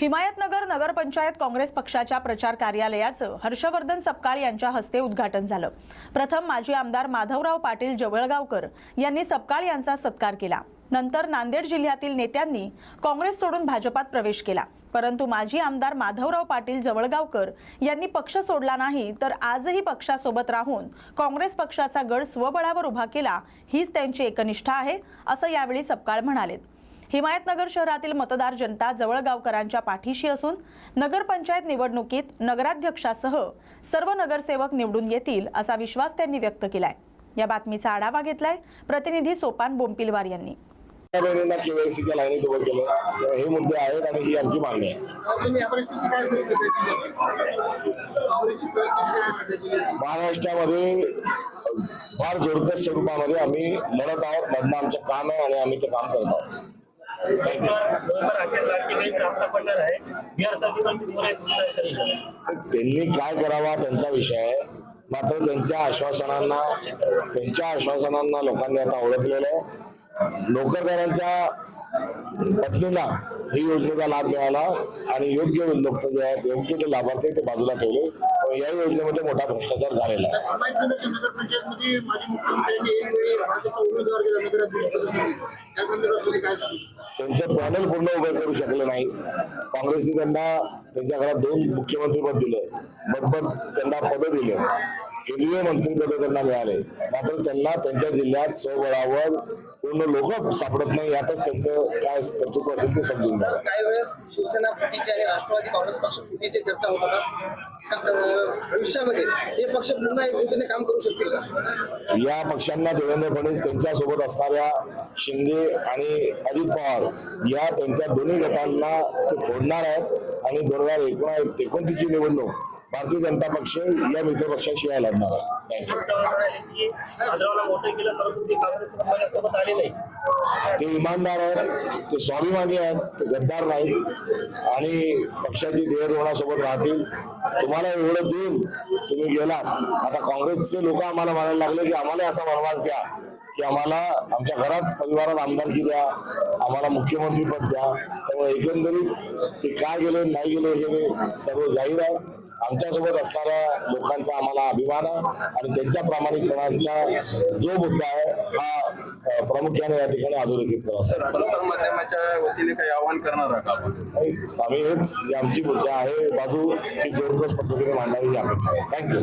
हिमायतनगर नगरपंचायत काँग्रेस पक्षाच्या प्रचार कार्यालयाचं हर्षवर्धन सपकाळ यांच्या हस्ते उद्घाटन झालं. प्रथम माजी आमदार माधवराव पाटील जवळगावकर यांनी सपकाळ यांचा सत्कार केला. नंतर नांदेड जिल्ह्यातील नेत्यांनी काँग्रेस सोडून भाजपात प्रवेश केला. परंतु माजी आमदार माधवराव पाटील जवळगावकर यांनी पक्ष सोडला नाही तर आजही पक्षासोबत राहून काँग्रेस पक्षाचा गड स्वबळावर उभा केला हीच त्यांची एकनिष्ठा आहे असं यावेळी सपकाळ म्हणालेत. हिमायतनगर शहरातील मतदार जनता जवळगावकरांच्या पाठीशी असून नगरपंचायत निवडणुकीत नगराध्यक्षासह सर्व नगरसेवक निवडून येतील असा विश्वास त्यांनी व्यक्त केलाय. या बातमीचा आढावा घेतलाय प्रतिनिधी सोपान बोंपिलवार यांनी. त्या बहिणींना केवायसीच्या लाईनीत उभं केलं तर हे मुद्दे आहेत आणि ही आमची मागणी आहे? महाराष्ट्रामध्ये फार जोरकस स्वरूपामध्ये आम्ही लढत आहोत लढणं आमचं काम आहे आणि आम्ही ते काम करत आहोत. त्यांनी काय करावा त्यांचा विषय आहे. मात्र त्यांच्या आश्वासनांना त्यांच्या आश्वासनांना लोकांनी आता ओळखलेलं आहे. नोकरदारांच्या पत्नीला ही योजनेचा लाभ मिळाला आणि योग्य उद्योग जे आहेत योग्य जे लाभार्थी ते बाजूला ठेवले. पण या योजनेमध्ये मोठा भ्रष्टाचार झालेला आहे. शकता? त्यांचं पॅनल पूर्ण उभं करू शकले नाही. काँग्रेसने त्यांना त्यांच्या घरात दोन मुख्यमंत्री पद दिलं. बदबद त्यांना पद दिले. केंद्रीय मंत्रीपद त्यांना मिळाले. मात्र त्यांना त्यांच्या जिल्ह्यात स्वबळावर पूर्ण लोक सापडत नाही यातच त्यांचं काय कर्तृत्व असेल ते समजून घ्या. काही वेळेस शिवसेना फुटीची आणि राष्ट्रवादी काँग्रेस पक्ष फुटीची चर्चा होत भविष्यामध्ये हे पक्ष पुन्हा एकजुटीने काम करू शकतील या पक्षांना देवेंद्र फडणवीस त्यांच्यासोबत असणाऱ्या शिंदे आणि अजित पवार या त्यांच्या दोन्ही गटांना ते फोडणार आहेत. आणि दोन हजार एकोणा एकोणतीसची निवडणूक भारतीय जनता पक्ष या मित्र पक्षाशिवाय लागणार आहे. ते इमानदार आहेत ते स्वाभिमानी आहेत ते गद्दार नाहीत. आणि पक्षाची ध्येयधोरणासोबत राहतील. तुम्हाला एवढं देऊन तुम्ही गेलात आता काँग्रेसचे लोक आम्हाला म्हणायला लागले की आम्हाला असा वनवास द्या. की आम्हाला आमच्या घरात परिवारात आमदारकी द्या आम्हाला मुख्यमंत्री पद द्या. त्यामुळे एकंदरीत ते काय गेले नाही गेले हे सर्व जाहीर आहे. आमच्यासोबत असणाऱ्या लोकांचा आम्हाला अभिमान आहे आणि त्यांच्या प्रामाणिकपणाचा जो मुद्दा आहे हा प्रामुख्याने या ठिकाणी अधोरेखित करा. सर प्रसार माध्यमाच्या वतीने काही आवाहन करणार आहात आम्ही हेच आमची मुद्दा आहे बाजू ही जोरकस पद्धतीने मांडावी अपेक्षा आहे थँक्यू